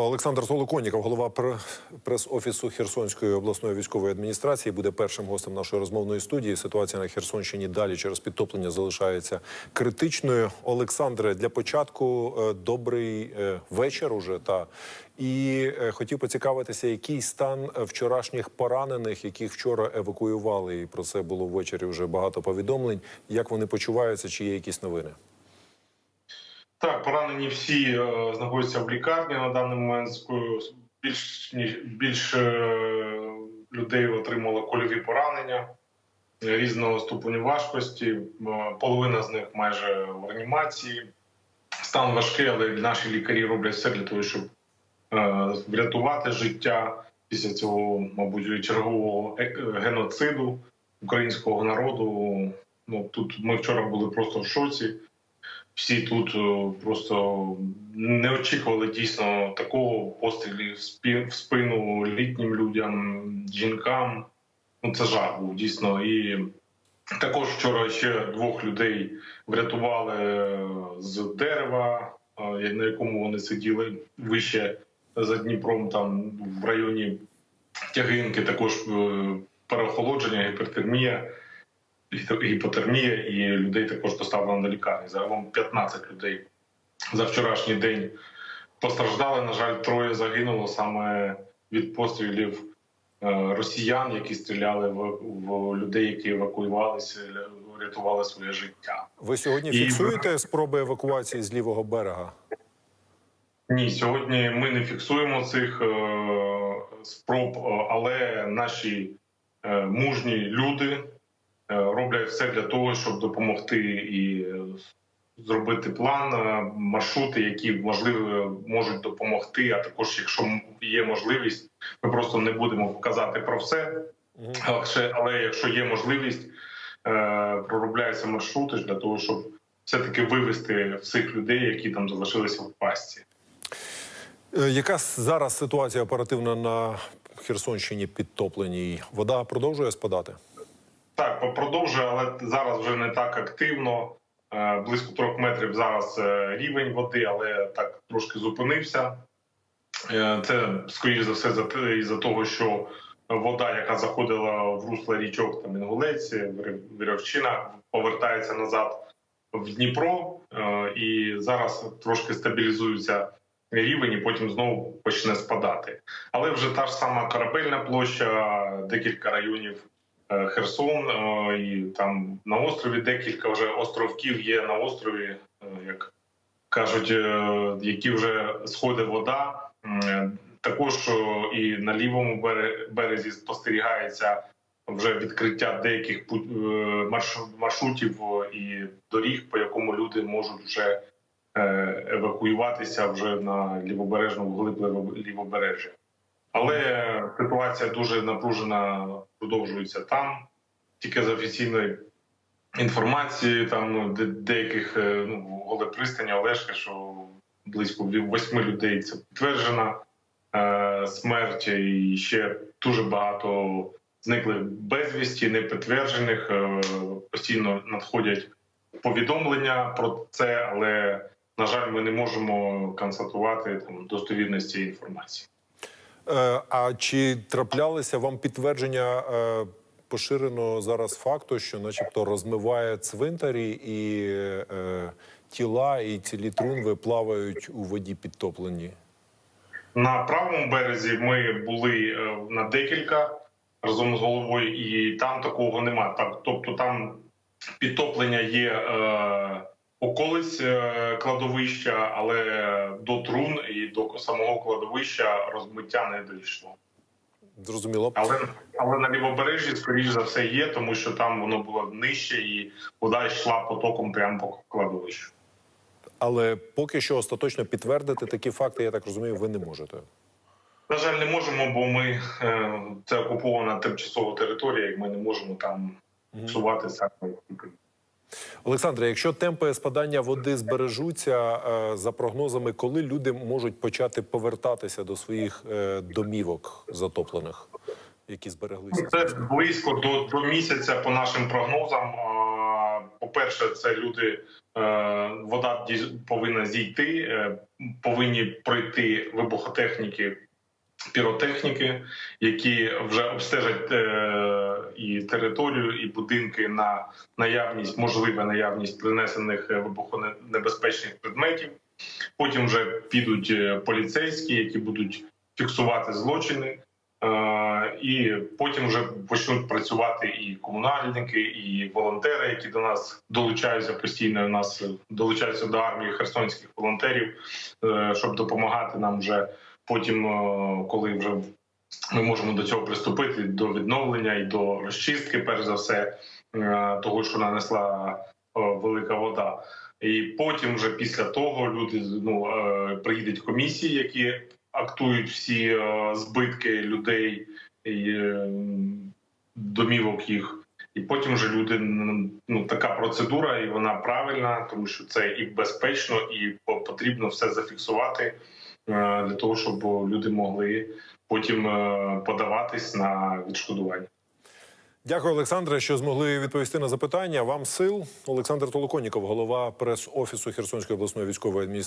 Олександр Солоконіков, голова пр- прес-офісу Херсонської обласної військової адміністрації, буде першим гостем нашої розмовної студії. Ситуація на Херсонщині далі через підтоплення залишається критичною. Олександре, для початку е, добрий е, вечір уже та і е, хотів поцікавитися, який стан вчорашніх поранених, яких вчора евакуювали, і про це було ввечері вже багато повідомлень. Як вони почуваються? Чи є якісь новини? Так, поранені всі е, знаходяться в лікарні на даний момент. Більш ніж більше людей отримало кольові поранення різного ступеню важкості. Е, Половина з них майже в реанімації. Стан важкий, але наші лікарі роблять все для того, щоб е, врятувати життя після цього, мабуть, чергового геноциду українського народу. Ну тут ми вчора були просто в шоці всі тут е, просто не очікували дійсно такого пострілів в спину літнім людям, жінкам. Ну це жах був дійсно. І також вчора ще двох людей врятували е, з дерева, е, на якому вони сиділи вище за Дніпром, там в районі тягинки, також переохолодження, гіпертермія гіпотермія, і людей також доставлено до лікарні. Загалом 15 людей за вчорашній день постраждали. На жаль, троє загинуло саме від пострілів е, росіян, які стріляли в, в людей, які евакуювалися, рятували своє життя. Ви сьогодні І- фіксуєте спроби евакуації з лівого берега? Ні, сьогодні ми не фіксуємо цих е, спроб, е, але наші е, мужні люди роблять все для того, щоб допомогти і е, зробити план, е, маршрути, які можливо можуть допомогти. А також, якщо є можливість, ми просто не будемо казати про все. Але, якщо є можливість, е, проробляються маршрути для того, щоб все-таки вивести всіх людей, які там залишилися в пастці. Е, Яка зараз ситуація оперативна на Херсонщині підтопленій? Вода продовжує спадати? Так, продовжує, але зараз вже не так активно. Е, Близько трьох метрів зараз е, рівень води, але так трошки зупинився. Е, Це скоріш за все за із-за того, що вода, яка заходила в русло річок там Інгулець, Вир- Вірьовчина, повертається назад в Дніпро, і зараз трошки стабілізується рівень, і потім знову почне спадати. Але вже та ж сама корабельна площа, декілька районів Херсон, е, і там на острові декілька вже островків є на острові, е, як кажуть, е, які вже сходить вода. Також е, і на лівому бере- березі спостерігається вже відкриття деяких е, маршрутів е, і доріг, по якому люди можуть вже е, евакуюватися вже на лівобережну вглиб ліво- лівобережжя. Але ситуація дуже напружена, продовжується там. Тільки з офіційної інформації, там ну, де- деяких е, ну, голе пристані що близько восьми людей це підтверджена е, смерть, і ще дуже багато зниклих безвісті, непідтверджених. Е, постійно надходять повідомлення про це, але на жаль, ми не можемо констатувати там достовірність цієї інформації. Е, А чи траплялися вам підтвердження е, поширено зараз факту, що, начебто, розмиває цвинтарі і е, тіла, і цілі трунви плавають у воді підтоплені? На правому березі ми були е, на декілька разом з головою, і там такого нема. Так, тобто там підтоплення є е, околиць е, кладовища, але до трун і до самого кладовища розмиття не дійшло. Зрозуміло. Але але на лівобережжі, скоріш за все, є, тому що там воно було нижче, і вода йшла потоком прямо по кладовищу. Але поки що остаточно підтвердити такі факти, я так розумію, ви не можете. На жаль, не можемо, бо ми е, це окупована тимчасова територія, і ми не можемо там сувати саме. Олександре, якщо темпи спадання води збережуться е, за прогнозами, коли люди можуть почати повертатися до своїх е, домівок затоплених, які збереглися? Це близько до, до місяця, по нашим прогнозам. По по-перше, це люди, е, вода повинна зійти, повинні пройти вибухотехніки, піротехніки, які вже обстежать е, і територію, і будинки на наявність, можливе наявність принесених е, вибухонебезпечних предметів. Потім вже підуть е, поліцейські, які будуть фіксувати злочини. І потім вже почнуть працювати і комунальники, і волонтери, які до нас долучаються постійно. У нас долучаються до армії херсонських волонтерів, щоб допомагати нам вже потім, е, коли вже ми можемо до цього приступити до відновлення і до розчистки, перш за все, е, того, що нанесла е, велика вода. І потім, вже після того, люди ну приїдуть комісії, які актують всі збитки людей і домівок їх. І потім вже люди ну така процедура, і вона правильна, тому що це і безпечно, і потрібно все зафіксувати для того, щоб люди могли потім е, подаватись на відшкодування. Дякую, Олександре, що змогли відповісти на запитання. Вам сил. Олександр Толоконіков, голова прес-офісу Херсонської обласної військової адміністрації.